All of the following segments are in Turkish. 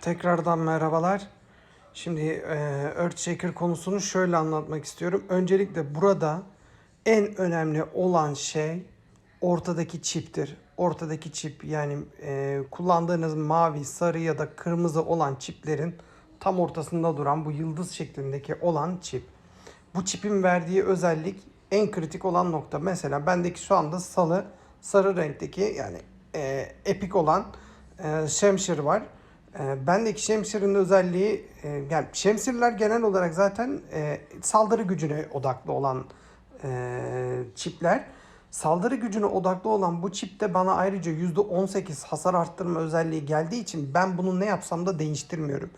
Tekrardan merhabalar. Şimdi e, Earthshaker konusunu şöyle anlatmak istiyorum. Öncelikle burada en önemli olan şey ortadaki çiptir. Ortadaki çip yani e, kullandığınız mavi, sarı ya da kırmızı olan çiplerin tam ortasında duran bu yıldız şeklindeki olan çip. Bu çipin verdiği özellik en kritik olan nokta. Mesela bendeki şu anda salı sarı renkteki yani e, epik olan e, şemşir var. E, bendeki şemşirin özelliği e, yani şemsirler genel olarak zaten e, saldırı gücüne odaklı olan e, çipler. Saldırı gücüne odaklı olan bu çipte bana ayrıca %18 hasar arttırma özelliği geldiği için ben bunu ne yapsam da değiştirmiyorum.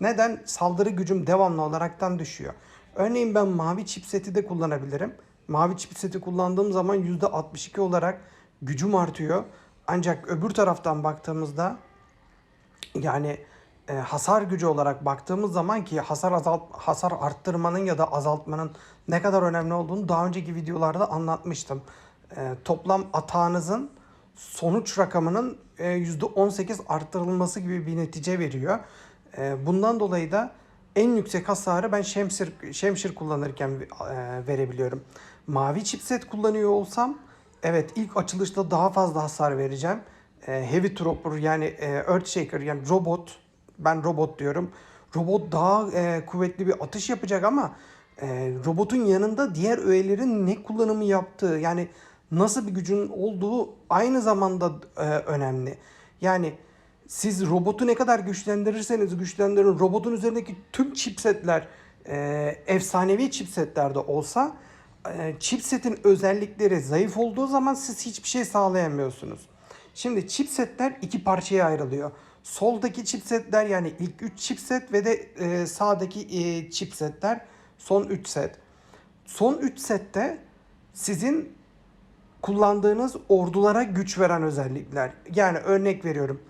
Neden? Saldırı gücüm devamlı olaraktan düşüyor. Örneğin ben mavi chipseti de kullanabilirim. Mavi chipseti kullandığım zaman %62 olarak gücüm artıyor. Ancak öbür taraftan baktığımızda yani e, hasar gücü olarak baktığımız zaman ki hasar azalt hasar arttırmanın ya da azaltmanın ne kadar önemli olduğunu daha önceki videolarda anlatmıştım. E, toplam atağınızın sonuç rakamının e, %18 arttırılması gibi bir netice veriyor. E, bundan dolayı da en yüksek hasarı ben Şemsir, Şemşir kullanırken e, verebiliyorum. Mavi chipset kullanıyor olsam evet ilk açılışta daha fazla hasar vereceğim. E, Heavy Trooper yani e, Earthshaker yani robot ben robot diyorum. Robot daha e, kuvvetli bir atış yapacak ama e, robotun yanında diğer öğelerin ne kullanımı yaptığı yani nasıl bir gücün olduğu aynı zamanda e, önemli. Yani siz robotu ne kadar güçlendirirseniz güçlendirin robotun üzerindeki tüm chipsetler e, efsanevi chipsetlerde olsa e, chipsetin özellikleri zayıf olduğu zaman siz hiçbir şey sağlayamıyorsunuz. Şimdi chipsetler iki parçaya ayrılıyor. Soldaki chipsetler yani ilk 3 chipset ve de e, sağdaki e, chipsetler son 3 set. Son 3 sette sizin kullandığınız ordulara güç veren özellikler. Yani örnek veriyorum.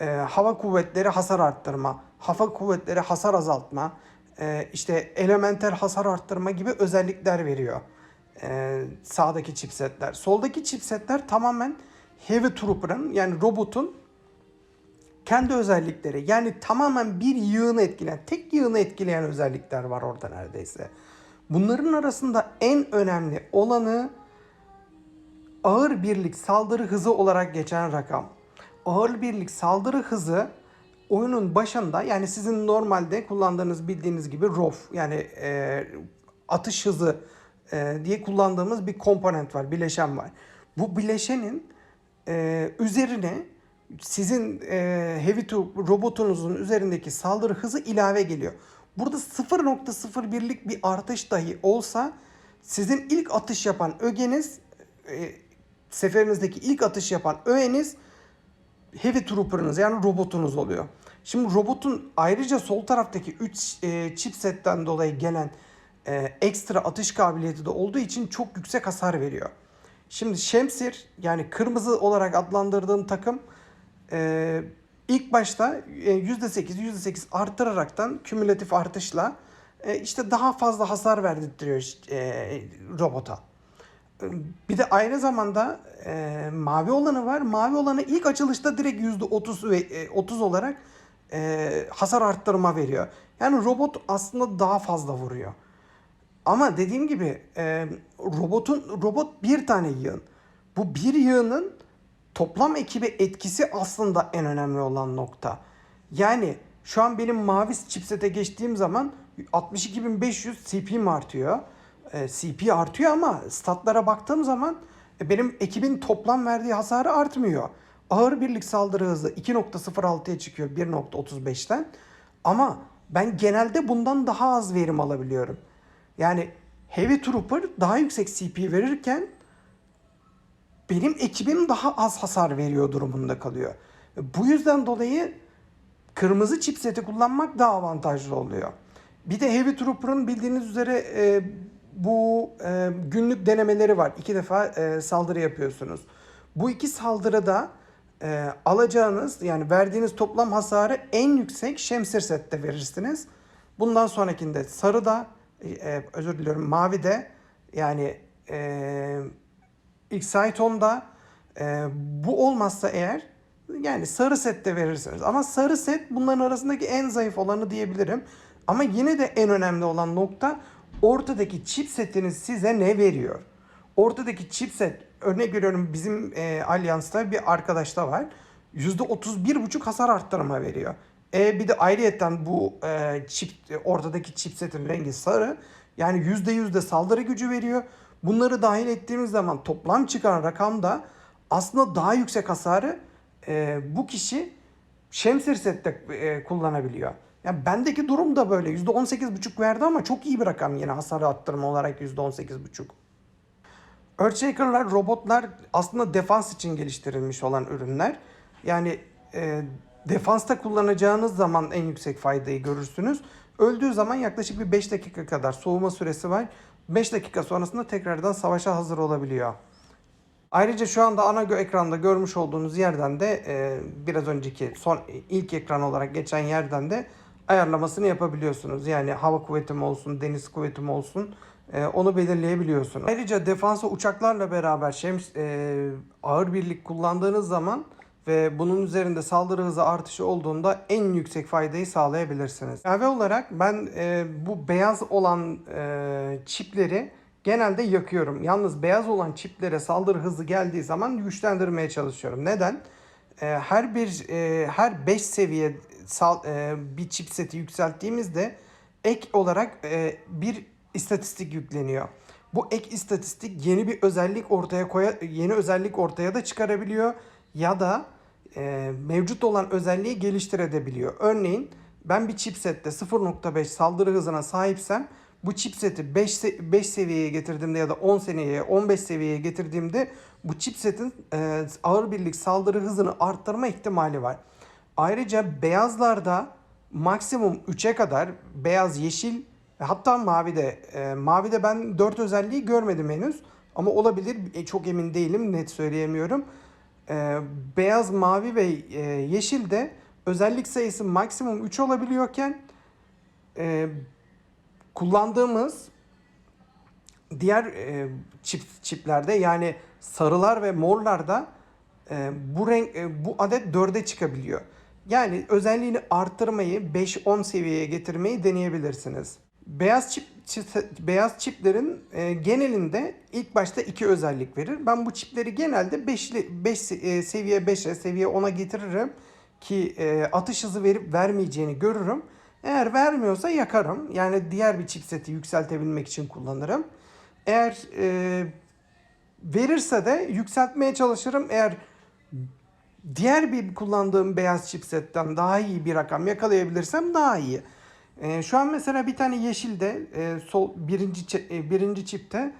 E, hava kuvvetleri hasar arttırma, hava kuvvetleri hasar azaltma, e, işte elementer hasar arttırma gibi özellikler veriyor. E, sağdaki chipsetler. Soldaki chipsetler tamamen Heavy Trooper'ın yani robotun kendi özellikleri. Yani tamamen bir yığını etkileyen, tek yığını etkileyen özellikler var orada neredeyse. Bunların arasında en önemli olanı ağır birlik saldırı hızı olarak geçen rakam. Ağır birlik saldırı hızı oyunun başında yani sizin normalde kullandığınız bildiğiniz gibi ROF yani e, atış hızı e, diye kullandığımız bir komponent var, bileşen var. Bu bileşenin e, üzerine sizin e, Heavy to robotunuzun üzerindeki saldırı hızı ilave geliyor. Burada 0.01'lik bir artış dahi olsa sizin ilk atış yapan ögeniz e, seferinizdeki ilk atış yapan öğeniz Heavy Trooper'ınız yani robotunuz oluyor. Şimdi robotun ayrıca sol taraftaki 3 e, chipsetten dolayı gelen e, ekstra atış kabiliyeti de olduğu için çok yüksek hasar veriyor. Şimdi Şemsir yani kırmızı olarak adlandırdığım takım e, ilk başta e, %8 %8 arttıraraktan kümülatif artışla e, işte daha fazla hasar verdirtiyor e, robota. Bir de aynı zamanda e, mavi olanı var. Mavi olanı ilk açılışta direkt %30 ve e, 30 olarak e, hasar arttırma veriyor. Yani robot aslında daha fazla vuruyor. Ama dediğim gibi e, robotun robot bir tane yığın. Bu bir yığının toplam ekibe etkisi aslında en önemli olan nokta. Yani şu an benim mavi chipsete geçtiğim zaman 62.500 CP'm artıyor. E, CP artıyor ama statlara baktığım zaman e, benim ekibin toplam verdiği hasarı artmıyor. Ağır birlik saldırı hızı 2.06'ya çıkıyor 1.35'ten. Ama ben genelde bundan daha az verim alabiliyorum. Yani Heavy Trooper daha yüksek CP verirken benim ekibim daha az hasar veriyor durumunda kalıyor. Bu yüzden dolayı kırmızı chipseti kullanmak daha avantajlı oluyor. Bir de Heavy Trooper'ın bildiğiniz üzere e, bu e, günlük denemeleri var. İki defa e, saldırı yapıyorsunuz. Bu iki saldırıda e, alacağınız yani verdiğiniz toplam hasarı en yüksek Şemsir sette verirsiniz. Bundan sonrakinde sarıda e, özür diliyorum mavide yani e, Excitone'da e, bu olmazsa eğer Yani sarı set de verirsiniz. Ama sarı set bunların arasındaki en zayıf olanı diyebilirim. Ama yine de en önemli olan nokta ortadaki chipsetiniz size ne veriyor? Ortadaki chipset örnek veriyorum bizim e, Allianz'da bir arkadaşta var. %31,5 hasar arttırma veriyor. E, bir de ayrıyetten bu e, çip, ortadaki chipsetin rengi sarı. Yani %100 de saldırı gücü veriyor. Bunları dahil ettiğimiz zaman toplam çıkan rakamda aslında daha yüksek hasarı e, bu kişi Şemsir sette e, kullanabiliyor. Yani bendeki durum da böyle. %18,5 verdi ama çok iyi bir rakam yine hasarı arttırma olarak %18,5. Earthshaker'lar, robotlar aslında defans için geliştirilmiş olan ürünler. Yani e, defansta kullanacağınız zaman en yüksek faydayı görürsünüz. Öldüğü zaman yaklaşık bir 5 dakika kadar soğuma süresi var. 5 dakika sonrasında tekrardan savaşa hazır olabiliyor. Ayrıca şu anda ana ekranda görmüş olduğunuz yerden de e, biraz önceki son ilk ekran olarak geçen yerden de ayarlamasını yapabiliyorsunuz. Yani hava kuvveti mi olsun, deniz kuvveti mi olsun e, onu belirleyebiliyorsunuz. Ayrıca defansa uçaklarla beraber şems, e, ağır birlik kullandığınız zaman ve bunun üzerinde saldırı hızı artışı olduğunda en yüksek faydayı sağlayabilirsiniz. Ilave olarak ben e, bu beyaz olan e, çipleri genelde yakıyorum. Yalnız beyaz olan çiplere saldırı hızı geldiği zaman güçlendirmeye çalışıyorum. Neden? E, her bir e, her 5 seviye sal, e, bir chipseti yükselttiğimizde ek olarak e, bir istatistik yükleniyor. Bu ek istatistik yeni bir özellik ortaya koya yeni özellik ortaya da çıkarabiliyor ya da e, mevcut olan özelliği geliştirebiliyor. Örneğin ben bir chipsette 0.5 saldırı hızına sahipsem bu chipseti 5, se- 5 seviyeye getirdiğimde ya da 10 seviyeye 15 seviyeye getirdiğimde bu chipsetin e, ağır birlik saldırı hızını arttırma ihtimali var. Ayrıca beyazlarda maksimum 3'e kadar beyaz, yeşil hatta mavide. E, mavide ben 4 özelliği görmedim henüz. Ama olabilir. E, çok emin değilim. Net söyleyemiyorum. E, beyaz, mavi ve e, yeşilde özellik sayısı maksimum 3 olabiliyorken e, kullandığımız diğer e, çip çiplerde yani sarılar ve morlarda e, bu renk e, bu adet 4'e çıkabiliyor. Yani özelliğini arttırmayı 5-10 seviyeye getirmeyi deneyebilirsiniz. Beyaz çip, beyaz çiplerin e, genelinde ilk başta iki özellik verir. Ben bu çipleri genelde 5 5 seviye 5'e, seviye 10'a getiririm ki e, atış hızı verip vermeyeceğini görürüm. Eğer vermiyorsa yakarım. Yani diğer bir chipseti yükseltebilmek için kullanırım. Eğer e, verirse de yükseltmeye çalışırım. Eğer diğer bir kullandığım beyaz chipsetten daha iyi bir rakam yakalayabilirsem daha iyi. E, şu an mesela bir tane yeşilde e, sol birinci e, birinci çipte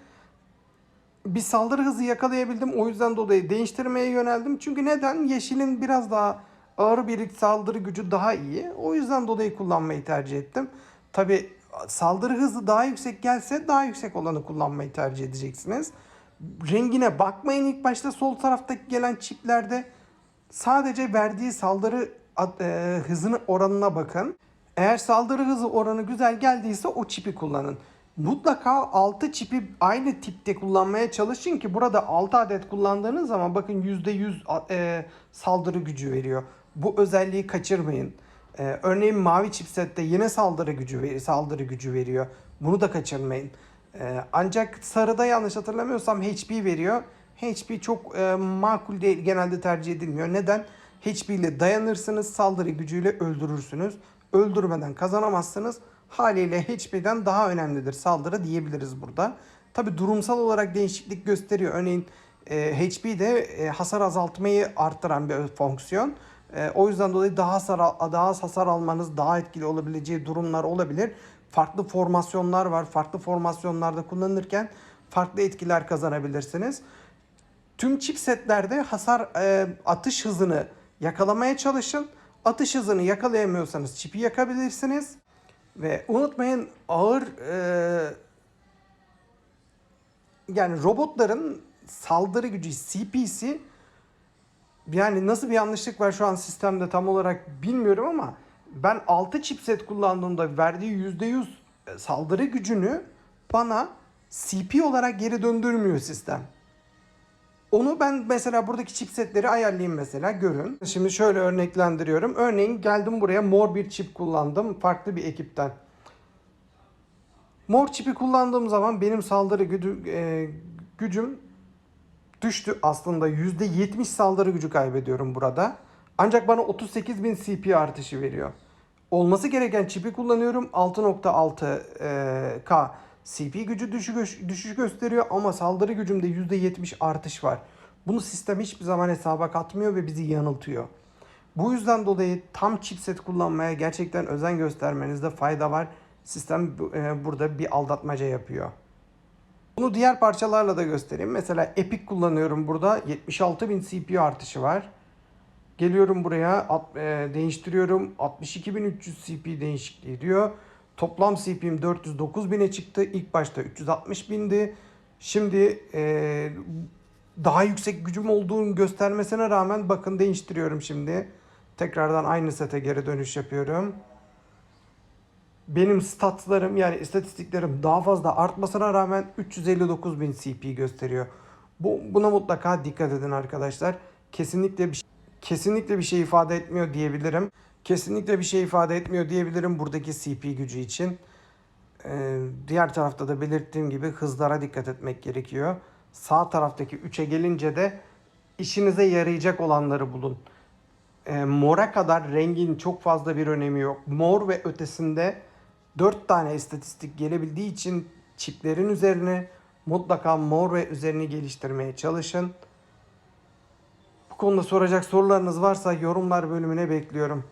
bir saldırı hızı yakalayabildim. O yüzden dolayı değiştirmeye yöneldim. Çünkü neden? Yeşilin biraz daha ağır birlik saldırı gücü daha iyi. O yüzden dolayı kullanmayı tercih ettim. Tabi saldırı hızı daha yüksek gelse daha yüksek olanı kullanmayı tercih edeceksiniz. Rengine bakmayın ilk başta sol taraftaki gelen çiplerde sadece verdiği saldırı e, hızını oranına bakın. Eğer saldırı hızı oranı güzel geldiyse o çipi kullanın. Mutlaka 6 çipi aynı tipte kullanmaya çalışın ki burada 6 adet kullandığınız zaman bakın %100 a- e, saldırı gücü veriyor. Bu özelliği kaçırmayın. E, örneğin mavi chipsette yine saldırı gücü saldırı gücü veriyor. Bunu da kaçırmayın. E, ancak sarıda yanlış hatırlamıyorsam HP veriyor. HP çok e, makul değil, genelde tercih edilmiyor. Neden? HP ile dayanırsınız, saldırı gücüyle öldürürsünüz. Öldürmeden kazanamazsınız. Haliyle HP'den daha önemlidir saldırı diyebiliriz burada. Tabi durumsal olarak değişiklik gösteriyor. Örneğin e, HP de e, hasar azaltmayı arttıran bir fonksiyon. E, o yüzden dolayı daha hasar, daha az hasar almanız daha etkili olabileceği durumlar olabilir. Farklı formasyonlar var. Farklı formasyonlarda kullanırken farklı etkiler kazanabilirsiniz. Tüm chipsetlerde hasar e, atış hızını yakalamaya çalışın. Atış hızını yakalayamıyorsanız çipi yakabilirsiniz. Ve unutmayın ağır e, yani robotların saldırı gücü CP'si yani nasıl bir yanlışlık var şu an sistemde tam olarak bilmiyorum ama ben 6 chipset kullandığımda verdiği %100 saldırı gücünü bana CP olarak geri döndürmüyor sistem. Onu ben mesela buradaki chipsetleri ayarlayayım mesela görün. Şimdi şöyle örneklendiriyorum. Örneğin geldim buraya mor bir çip kullandım farklı bir ekipten. Mor çipi kullandığım zaman benim saldırı güdü, e, gücüm düştü aslında. %70 saldırı gücü kaybediyorum burada. Ancak bana 38.000 CP artışı veriyor. Olması gereken çipi kullanıyorum. 6.6 e, CP gücü düşüş, düşüş gösteriyor ama saldırı gücümde %70 artış var. Bunu sistem hiçbir zaman hesaba katmıyor ve bizi yanıltıyor. Bu yüzden dolayı tam chipset kullanmaya gerçekten özen göstermenizde fayda var. Sistem e, burada bir aldatmaca yapıyor. Bunu diğer parçalarla da göstereyim. Mesela Epic kullanıyorum burada. 76.000 CPU artışı var. Geliyorum buraya at- e, değiştiriyorum. 62.300 CPU değişikliği diyor. Toplam CP'm 409.000'e çıktı. İlk başta 360.000'di. Şimdi e, daha yüksek gücüm olduğunu göstermesine rağmen bakın değiştiriyorum şimdi. Tekrardan aynı sete geri dönüş yapıyorum. Benim statlarım yani istatistiklerim daha fazla artmasına rağmen 359.000 CP gösteriyor. Bu, buna mutlaka dikkat edin arkadaşlar. Kesinlikle bir kesinlikle bir şey ifade etmiyor diyebilirim. Kesinlikle bir şey ifade etmiyor diyebilirim buradaki CP gücü için. Ee, diğer tarafta da belirttiğim gibi hızlara dikkat etmek gerekiyor. Sağ taraftaki 3'e gelince de işinize yarayacak olanları bulun. Ee, mora kadar rengin çok fazla bir önemi yok. Mor ve ötesinde 4 tane istatistik gelebildiği için çiplerin üzerine mutlaka mor ve üzerini geliştirmeye çalışın. Bu konuda soracak sorularınız varsa yorumlar bölümüne bekliyorum.